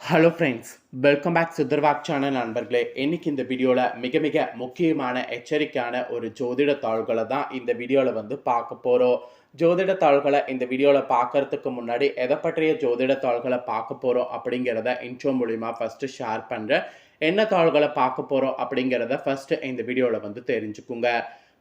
Hello friends welcome back சித்தர்வாக் channel நண்பர்களே. இன்னைக்கு இந்த வீடியோவில் மிக மிக முக்கியமான எச்சரிக்கையான ஒரு ஜோதிட தாள்களை தான் இந்த வீடியோவில் வந்து பார்க்க போகிறோம் ஜோதிட தாள்களை இந்த வீடியோவில் பார்க்கறதுக்கு முன்னாடி எதை பற்றிய ஜோதிட தாள்களை பார்க்க போகிறோம் அப்படிங்கிறத இன்ட்ரோ மூலிமா ஃபஸ்ட்டு ஷேர் பண்ணுறேன் என்ன தாள்களை பார்க்க போகிறோம் அப்படிங்கிறத ஃபஸ்ட்டு இந்த வீடியோவில் வந்து தெரிஞ்சுக்குங்க.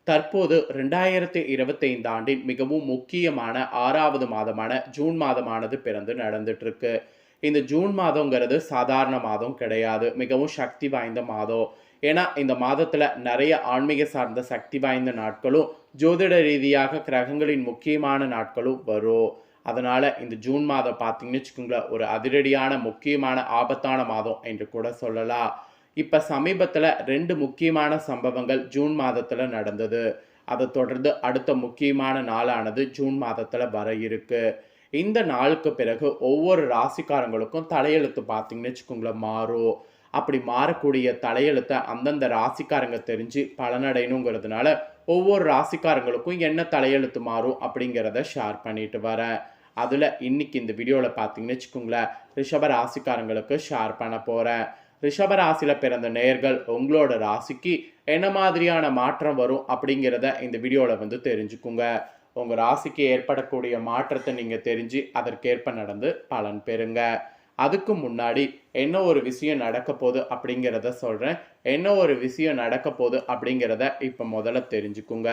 தற்போது ரெண்டாயிரத்தி இருபத்தைந்து ஆண்டின் மிகவும் முக்கியமான ஆறாவது மாதமான ஜூன் மாதமானது பிறந்து நடந்துட்டுருக்கு இருக்கு. இந்த ஜூன் மாதங்கிறது சாதாரண மாதம் கிடையாது. மிகவும் சக்தி வாய்ந்த மாதம். ஏன்னா இந்த மாதத்தில் நிறைய ஆன்மீக சார்ந்த சக்தி வாய்ந்த நாட்களும் ஜோதிட ரீதியாக கிரகங்களின் முக்கியமான நாட்களும் வரும். அதனால் இந்த ஜூன் மாதம் பார்த்தீங்கன்னு வச்சுக்கோங்களேன் ஒரு அதிரடியான முக்கியமான ஆபத்தான மாதம் என்று கூட சொல்லலாம். இப்போ சமீபத்தில் ரெண்டு முக்கியமான சம்பவங்கள் ஜூன் மாதத்தில் நடந்தது. அதை தொடர்ந்து அடுத்த முக்கியமான நாளானது ஜூன் மாதத்தில் வர இருக்குது இந்த நாளுக்கு பிறகு ஒவ்வொரு ராசிக்காரங்களுக்கும் தலையெழுத்து பார்த்தீங்கன்னு வச்சுக்கோங்களேன் மாறும் அப்படி மாறக்கூடிய தலையெழுத்தை அந்தந்த ராசிக்காரங்க தெரிஞ்சு பலனடையணுங்கிறதுனால ஒவ்வொரு ராசிக்காரங்களுக்கும் என்ன தலையெழுத்து மாறும் அப்படிங்கிறத ஷேர் பண்ணிட்டு வரேன். அதில் இன்னைக்கு இந்த வீடியோவில் பார்த்தீங்கன்னு வச்சுக்கோங்களேன் ரிஷப ராசிக்காரங்களுக்கு ஷேர் பண்ண போகிறேன் ரிஷப ராசியில் பிறந்த நேர்கள் உங்களோட ராசிக்கு என்ன மாதிரியான மாற்றம் வரும் அப்படிங்கிறத இந்த வீடியோவில் வந்து தெரிஞ்சுக்குங்க. உங்கள் ராசிக்கு ஏற்படக்கூடிய மாற்றத்தை நீங்கள் தெரிஞ்சு அதற்கேற்ப நடந்து பலன் பெறுங்க. அதுக்கு முன்னாடி என்ன ஒரு விஷயம் நடக்க போகுது அப்படிங்கிறத சொல்கிறேன் என்ன ஒரு விஷயம் நடக்க போகுது அப்படிங்கிறத இப்போ முதல்ல தெரிஞ்சுக்குங்க.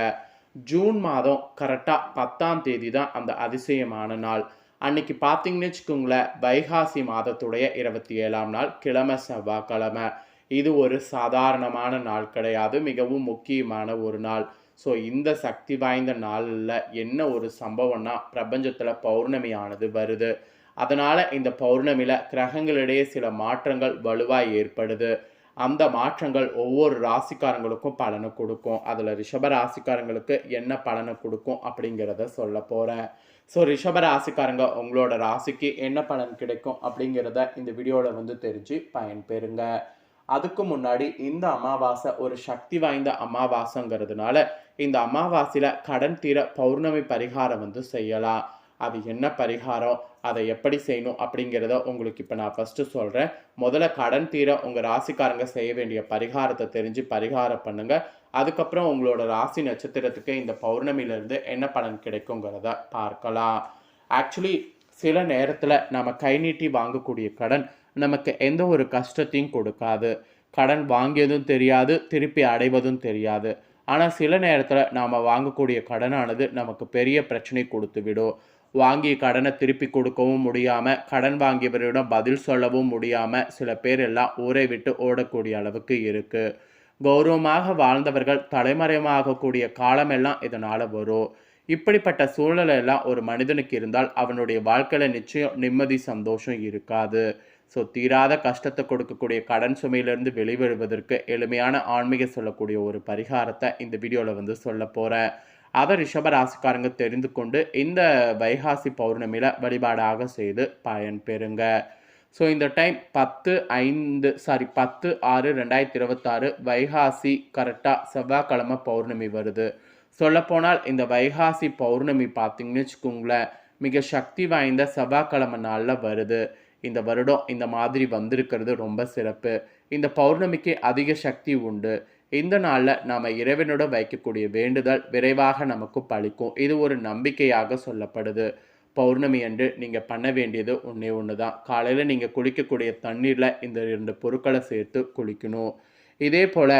ஜூன் மாதம் கரெக்டாக பத்தாம் தேதி தான் அந்த அதிசயமான நாள். அன்னைக்கு பார்த்தீங்கன்னு வச்சுக்கோங்களேன் வைகாசி மாதத்துடைய இருபத்தி ஏழாம் நாள் கிழமை செவ்வாய்க்கிழமை. இது ஒரு சாதாரணமான நாள் கிடையாது. மிகவும் முக்கியமான ஒரு நாள். ஸோ இந்த சக்தி வாய்ந்த நாளில் என்ன ஒரு சம்பவம்னா பிரபஞ்சத்தில் பௌர்ணமியானது வருது. அதனால் இந்த பௌர்ணமியில் கிரகங்களிடையே சில மாற்றங்கள் வலுவாக ஏற்படுது. அந்த மாற்றங்கள் ஒவ்வொரு ராசிக்காரங்களுக்கும் பலனை கொடுக்கும். அதில் ரிஷப ராசிக்காரங்களுக்கு என்ன பலனை கொடுக்கும் அப்படிங்கிறத சொல்ல போகிறேன் ஸோ ரிஷப ராசிக்காரங்க உங்களோட ராசிக்கு என்ன பலன் கிடைக்கும் அப்படிங்கிறத இந்த வீடியோவில் வந்து தெரிஞ்சு பயன்பெறுங்க. அதுக்கு முன்னாடி இந்த அமாவாசை ஒரு சக்தி வாய்ந்த அமாவாசைங்கிறதுனால இந்த அமாவாசையில் கடன் தீர பௌர்ணமி பரிகாரம் வந்து செய்யலாம். அது என்ன பரிகாரம்? அதை எப்படி செய்யணும் அப்படிங்கிறத உங்களுக்கு இப்போ நான் ஃபஸ்ட்டு சொல்கிறேன் முதல்ல கடன் தீர உங்கள் ராசிக்காரங்க செய்ய வேண்டிய பரிகாரத்தை தெரிஞ்சு பரிகாரம் பண்ணுங்கள் அதுக்கப்புறம் உங்களோட ராசி நட்சத்திரத்துக்கு இந்த பௌர்ணமியிலேருந்து என்ன பலன் கிடைக்குங்கிறத பார்க்கலாம். ஆக்சுவலி சில நேரத்தில் நம்ம கை நீட்டி வாங்கக்கூடிய கடன் நமக்கு எந்த ஒரு கஷ்டத்தையும் கொடுக்காது. கடன் வாங்கியதும் தெரியாது திருப்பி அடைவதும் தெரியாது. ஆனால் சில நேரத்தில் நாம் வாங்கக்கூடிய கடனானது நமக்கு பெரிய பிரச்சனை கொடுத்து விடும். வாங்கிய கடனை திருப்பி கொடுக்கவும் முடியாமல் கடன் வாங்கியவரிடம் பதில் சொல்லவும் முடியாமல் சில பேர் எல்லாம் ஊரை விட்டு ஓடக்கூடிய அளவுக்கு இருக்குது கௌரவமாக வாழ்ந்தவர்கள் தலைமறைமாகக்கூடிய காலமெல்லாம் இதனால் வரும். இப்படிப்பட்ட சூழ்நிலை எல்லாம் ஒரு மனிதனுக்கு இருந்தால் அவனுடைய வாழ்க்கையில் நிச்சயம் நிம்மதி சந்தோஷம் இருக்காது. ஸோ தீராத கஷ்டத்தை கொடுக்கக்கூடிய கடன் சுமையிலிருந்து வெளிவருவதற்கு எளிமையான ஆன்மீக சொல்லக்கூடிய ஒரு பரிகாரத்தை இந்த வீடியோவில் வந்து சொல்ல போகிறேன் அதை ரிஷபராசிக்காரங்க தெரிந்து கொண்டு இந்த வைகாசி பௌர்ணமியில் வழிபாடாக செய்து பயன் பெறுங்க. ஸோ இந்த டைம் பத்து ஐந்து சாரி பத்து ஆறு ரெண்டாயிரத்தி இருபத்தாறு வைகாசி கரெக்டாக செவ்வாய்க்கிழமை பௌர்ணமி வருது. சொல்லப்போனால் இந்த வைகாசி பௌர்ணமி பார்த்தீங்கன்னு வச்சுக்கோங்களேன் மிக சக்தி வாய்ந்த செவ்வாய்க்கிழமை நாளில் வருது. இந்த வருடம் இந்த மாதிரி வந்திருக்கிறது ரொம்ப சிறப்பு. இந்த பௌர்ணமிக்கு அதிக சக்தி உண்டு. இந்த நாளில் நாம் இறைவனோட வைக்கக்கூடிய வேண்டுதல் விரைவாக நமக்கு பழிக்கும். இது ஒரு நம்பிக்கையாக சொல்லப்படுது. பௌர்ணமி அன்று நீங்கள் பண்ண வேண்டியது ஒன்றே ஒன்று தான் காலையில் நீங்கள் குளிக்கக்கூடிய தண்ணீரில் இந்த ரெண்டு பொருட்களை சேர்த்து குளிக்கணும். இதே போல்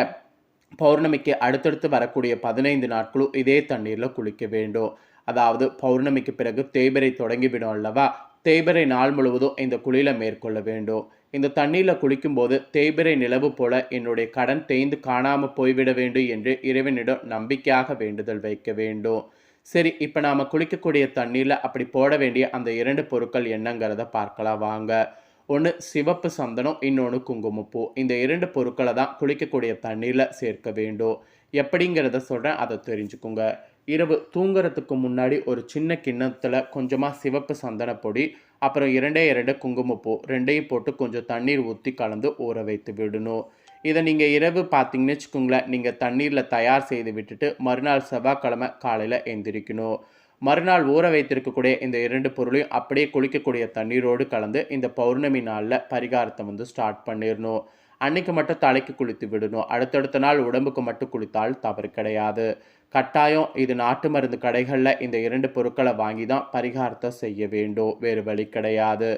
பௌர்ணமிக்கு அடுத்தடுத்து வரக்கூடிய பதினைந்து நாட்களும் இதே தண்ணீரில் குளிக்க வேண்டும். அதாவது பௌர்ணமிக்கு பிறகு தேய்பிரை தொடங்கிவிடும் அல்லவா? தேய்பிரை நாள் முழுவதும் இந்த குளியில் மேற்கொள்ள வேண்டும். இந்த தண்ணீரில் குளிக்கும்போது தேய்பிரை நிலவு போல என்னுடைய கடன் தேய்ந்து காணாமல் போய்விட வேண்டும் என்று இறைவனிடம் நம்பிக்கையாக வேண்டுதல் வைக்க வேண்டும். சரி இப்போ நாம் குளிக்கக்கூடிய தண்ணீரில் அப்படி போட வேண்டிய அந்த இரண்டு பொருட்கள் என்னங்கிறத பார்க்கலாம் வாங்க. ஒன்று சிவப்பு சந்தனம் இன்னொன்று குங்குமப்பூ. இந்த இரண்டு பொருட்களை தான் குளிக்கக்கூடிய தண்ணீரில் சேர்க்க வேண்டும். எப்படிங்கிறத சொல்கிறேன் அதை தெரிஞ்சுக்குங்க. இரவு தூங்குறதுக்கு முன்னாடி ஒரு சின்ன கிண்ணத்தில் கொஞ்சமாக சிவப்பு சந்தன பொடி அப்புறம் இரண்டே இரண்டு குங்குமப்பூ ரெண்டையும் போட்டு கொஞ்சம் தண்ணீர் ஊற்றி கலந்து ஊற வைத்து விடணும். இதை நீங்கள் இரவு பார்த்தீங்கன்னு வச்சுக்கோங்களேன் நீங்கள் தண்ணீரில் தயார் செய்து விட்டுட்டு மறுநாள் செவ்வாய்க்கிழமை காலையில் எந்திரிக்கணும். மறுநாள் ஊற வைத்திருக்கக்கூடிய இந்த இரண்டு பொருளையும் அப்படியே குளிக்கக்கூடிய தண்ணீரோடு கலந்து இந்த பௌர்ணமி நாளில் பரிகாரத்தை வந்து ஸ்டார்ட் பண்ணிடணும். அன்னைக்கு மட்டும் தலைக்கு குளித்து விடணும். அடுத்தடுத்த நாள் உடம்புக்கு மட்டும் குளித்தால் தவறு கிடையாது. கட்டாயம் இது நாட்டு மருந்து கடைகளில் இந்த இரண்டு பொருட்களை வாங்கி தான் பரிகாரத்தை செய்ய வேண்டும். வேறு வழி கிடையாது.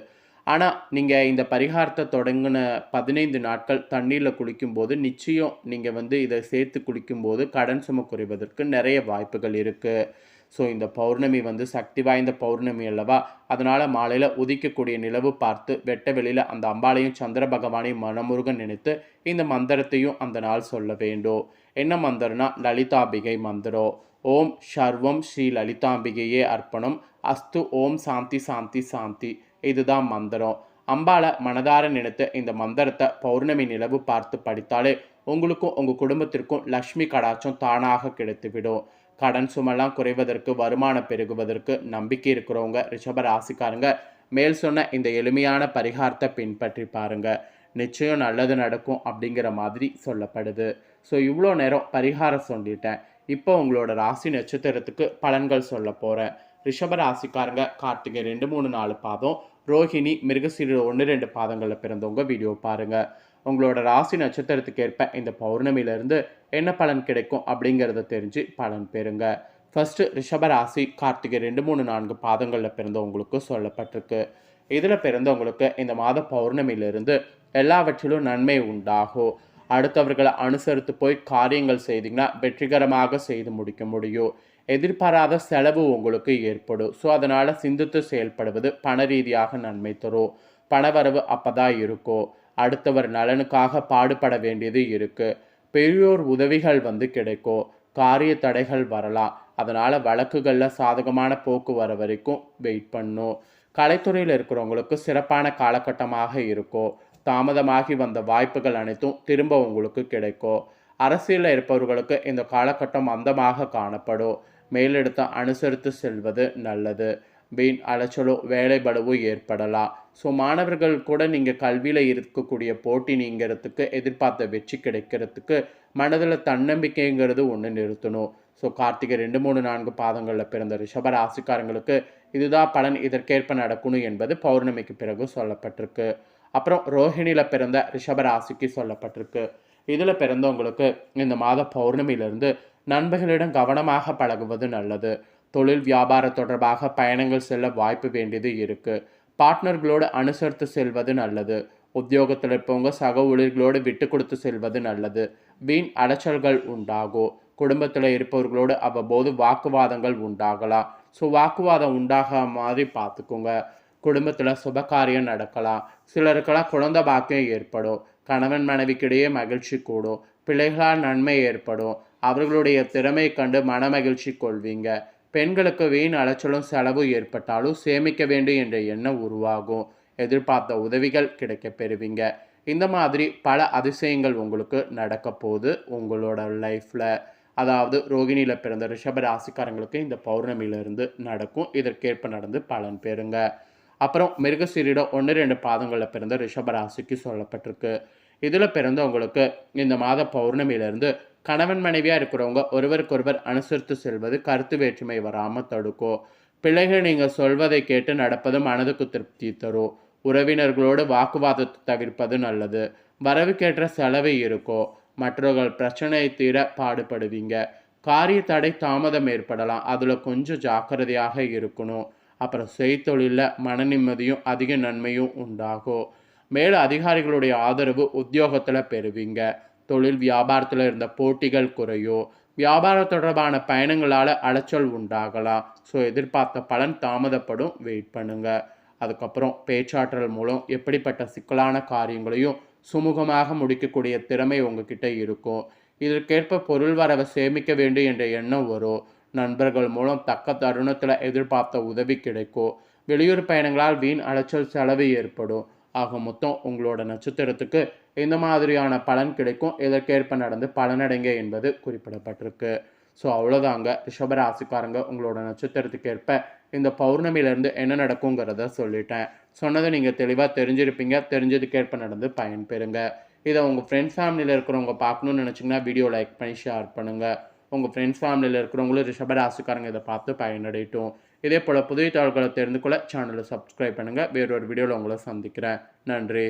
ஆனால் நீங்கள் இந்த பரிகாரத்தை தொடங்கின பதினைந்து நாட்கள் தண்ணீரில் குளிக்கும்போது நிச்சயம் நீங்கள் வந்து இதை சேர்த்து குளிக்கும்போது கடன் சும குறைவதற்கு நிறைய வாய்ப்புகள் இருக்குது ஸோ இந்த பௌர்ணமி வந்து சக்தி வாய்ந்த பௌர்ணமி அல்லவா? அதனால் மாலையில் உதிக்கக்கூடிய நிலவு பார்த்து வெட்ட வெளியில் அந்த அம்பாளையும் சந்திர பகவானையும் மனமுருக நினைத்து இந்த மந்திரத்தையும் அந்த நாள் சொல்ல வேண்டும். என்ன மந்திரம்னா? லலிதாம்பிகை மந்திரம். ஓம் சர்வம் ஸ்ரீ லலிதாம்பிகையே அர்ப்பணம். அஸ்து ஓம் சாந்தி சாந்தி சாந்தி. இதுதான் மந்திரம். அம்பாளை மனதார நினைத்து இந்த மந்திரத்தை பௌர்ணமி நிலவு பார்த்து படித்தாலே உங்களுக்கும் உங்கள் குடும்பத்திற்கும் லக்ஷ்மி கடாச்சம் தானாக கிடைத்துவிடும். கடன் சுமெல்லாம் குறைவதற்கு வருமானம் பெருகுவதற்கு நம்பிக்கை இருக்கிறவங்க ரிஷப ராசிக்காரங்க மேல் சொன்ன இந்த எளிமையான பரிகாரத்தை பின்பற்றி பாருங்க. நிச்சயம் நல்லது நடக்கும் அப்படிங்கிற மாதிரி சொல்லப்படுது. ஸோ இவ்வளோ நேரம் பரிகாரம் சொல்லிட்டேன். இப்போ உங்களோட ராசி நட்சத்திரத்துக்கு பலன்கள் சொல்ல போகிறேன் ரிஷப ராசிக்காரங்க கார்த்திகை ரெண்டு மூணு நாலு பாதம். ரோஹிணி மிருகசீர ஒன்று ரெண்டு பாதங்களில் பிறந்தவங்க. வீடியோ பாருங்கள் உங்களோட ராசி நட்சத்திரத்துக்கு ஏற்ப இந்த பௌர்ணமியிலேருந்து என்ன பலன் கிடைக்கும் அப்படிங்கிறத தெரிஞ்சு பலன் பெறுங்க. ஃபர்ஸ்ட் ரிஷபராசி கார்த்திகை ரெண்டு மூணு நான்கு பாதங்களில் பிறந்தவங்களுக்கு சொல்லப்பட்டிருக்கு. இதில் பிறந்தவங்களுக்கு இந்த மாத பௌர்ணமியிலிருந்து எல்லாவற்றிலும் நன்மை உண்டாகும். அடுத்தவர்களை அனுசரித்து போய் காரியங்கள் செய்தீங்கன்னா வெற்றிகரமாக செய்து முடிக்க முடியும். எதிர்பாராத செலவு உங்களுக்கு ஏற்படும். ஸோ அதனால் சிந்தித்து செயல்படுவது பண ரீதியாக நன்மை தரும். பணவரவு அப்போதான் இருக்கும். அடுத்தவர் நலனுக்காக பாடுபட வேண்டியது இருக்குது பெரியோர் உதவிகள் வந்து கிடைக்கும். காரிய தடைகள் வரலாம். அதனால் வழக்குகளில் சாதகமான போக்கு வர வரைக்கும் வெயிட் பண்ணும். கலைத்துறையில் இருக்கிறவங்களுக்கு சிறப்பான காலகட்டமாக இருக்கும். தாமதமாகி வந்த வாய்ப்புகள் அனைத்தும் திரும்ப உங்களுக்கு கிடைக்கும். அரசியலில் இருப்பவர்களுக்கு இந்த காலகட்டம் அந்தமாக காணப்படும். மேலெடுத்து அனுசரித்து செல்வது நல்லது. வீண் அலைச்சலோ வேலை ஏற்படலாம். ஸோ மாணவர்கள் கூட நீங்கள் கல்வியில் இருக்கக்கூடிய போட்டி நீங்கிறதுக்கு எதிர்பார்த்த வெற்றி கிடைக்கிறதுக்கு மனதில் தன்னம்பிக்கைங்கிறது ஒன்று நிறுத்தணும். ஸோ கார்த்திகை ரெண்டு மூணு நான்கு பாதங்களில் பிறந்த ரிஷப ராசிக்காரங்களுக்கு இதுதான் பலன் இதற்கேற்ப நடக்கணும் என்பது பௌர்ணமிக்கு பிறகு சொல்லப்பட்டிருக்கு. அப்புறம் ரோஹிணியில் பிறந்த ரிஷப ராசிக்கு சொல்லப்பட்டிருக்கு. இதில் பிறந்தவங்களுக்கு இந்த மாத பௌர்ணமியிலிருந்து நண்பர்களிடம் கவனமாக பழகுவது நல்லது. தொழில் வியாபாரம் தொடர்பாக பயணங்கள் செல்ல வாய்ப்பு வேண்டியது இருக்குது பார்ட்னர்களோடு அனுசரித்து செல்வது நல்லது. உத்தியோகத்தில் இருப்பவங்க சக ஊழியர்களோடு விட்டு கொடுத்து செல்வது நல்லது. வீண் அலைச்சல்கள் உண்டாகும். குடும்பத்தில் இருப்பவர்களோடு அவ்வப்போது வாக்குவாதங்கள் உண்டாகலாம். ஸோ வாக்குவாதம் உண்டாக மாதிரி பார்த்துக்கோங்க. குடும்பத்தில் சுபகாரியம் நடக்கலாம். சிலருக்கெல்லாம் குழந்தை பாக்கியம் ஏற்படும். கணவன் மனைவிக்கிடையே மகிழ்ச்சி கூடும். பிள்ளைகளால் நன்மை ஏற்படும். அவர்களுடைய திறமை கண்டு மனமகிழ்ச்சி கொள்வீங்க. பெண்களுக்கு வீண் அலைச்சலும் செலவு ஏற்பட்டாலும் சேமிக்க வேண்டும் என்ற எண்ணம் உருவாகும். எதிர்பார்த்த உதவிகள் கிடைக்க பெறுவீங்க. இந்த மாதிரி பல அதிசயங்கள் உங்களுக்கு நடக்க போகுது உங்களோட லைஃப்பில் அதாவது ரோகிணியில் பிறந்த ரிஷப ராசிக்காரங்களுக்கு இந்த பௌர்ணமியிலிருந்து நடக்கும். இதற்கேற்ப நடந்து பலன் பெறுங்க. அப்புறம் மிருகசீரிடம் ஒன்று ரெண்டு பாதங்களில் பிறந்த ரிஷப ராசிக்கு சொல்லப்பட்டிருக்கு. இதில் பிறந்தவங்களுக்கு இந்த மாத பௌர்ணமியிலிருந்து கணவன் மனைவியாக இருக்கிறவங்க ஒருவருக்கொருவர் அனுசரித்து செல்வது கருத்து வேற்றுமை வராமல் தடுக்கும். பிள்ளைகள் நீங்கள் சொல்வதை கேட்டு நடப்பது மனதுக்கு திருப்தி தரும். உறவினர்களோடு வாக்குவாதத்தை தவிர்ப்பது நல்லது. வரவுக்கேற்ற செலவு இருக்கும். மற்றவர்கள் பிரச்சனையை தீர பாடுபடுவீங்க. காரிய தடை தாமதம் ஏற்படலாம். அதில் கொஞ்சம் ஜாக்கிரதையாக இருக்கணும். அப்புறம் செய்தொழிலில் மன நிம்மதியும் அதிக நன்மையும் உண்டாகும். மேலும் அதிகாரிகளுடைய ஆதரவு உத்தியோகத்தில் பெறுவீங்க. தொழில் வியாபாரத்தில் இருந்த போட்டிகள் குறையும் வியாபாரம் தொடர்பான பயணங்களால் அலைச்சல் உண்டாகலாம். ஸோ எதிர்பார்த்த பலன் தாமதப்படும். வெயிட் பண்ணுங்க. அதுக்கப்புறம் பேச்சாற்றல் மூலம் எப்படிப்பட்ட சிக்கலான காரியங்களையும் சுமூகமாக முடிக்கக்கூடிய திறமை உங்ககிட்ட இருக்கும். இதற்கேற்ப பொருள் வரவை சேமிக்க வேண்டும் என்ற எண்ணம் வரும். நண்பர்கள் மூலம் தக்க தருணத்தில் எதிர்பார்த்த உதவி கிடைக்கும். வெளியூர் பயணங்களால் வீண் அலைச்சல் செலவு ஏற்படும். ஆக மொத்தம் உங்களோட நட்சத்திரத்துக்கு இந்த மாதிரியான பலன் கிடைக்கும். இதற்கேற்ப நடந்து பலனடைங்க என்பது குறிப்பிடப்பட்டிருக்கு. ஸோ அவ்வளோதாங்க ரிஷபராசிக்காரங்க உங்களோட நட்சத்திரத்துக்கு ஏற்ப இந்த பௌர்ணமியிலேருந்து என்ன நடக்குங்கிறத சொல்லிட்டேன். சொன்னதை நீங்கள் தெளிவாக தெரிஞ்சிருப்பீங்க. தெரிஞ்சதுக்கேற்ப நடந்து பயன்பெறுங்க இதை உங்கள் ஃப்ரெண்ட்ஸ் ஃபேமிலியில் இருக்கிறவங்க பார்க்கணுன்னு நினச்சிங்கன்னா வீடியோ லைக் பண்ணி ஷேர் பண்ணுங்கள் உங்கள் ஃப்ரெண்ட்ஸ் ஃபேமிலியில் இருக்கிறவங்களும் ரிஷபராசிக்காரங்க இதை பார்த்து பயனடையட்டும். இதே போல் புதிய தகவல்களை தெரிந்து கொள்ள சேனலை சப்ஸ்கிரைப் பண்ணுங்கள் வேறொரு வீடியோவில் உங்களை சந்திக்கிறேன். நன்றி.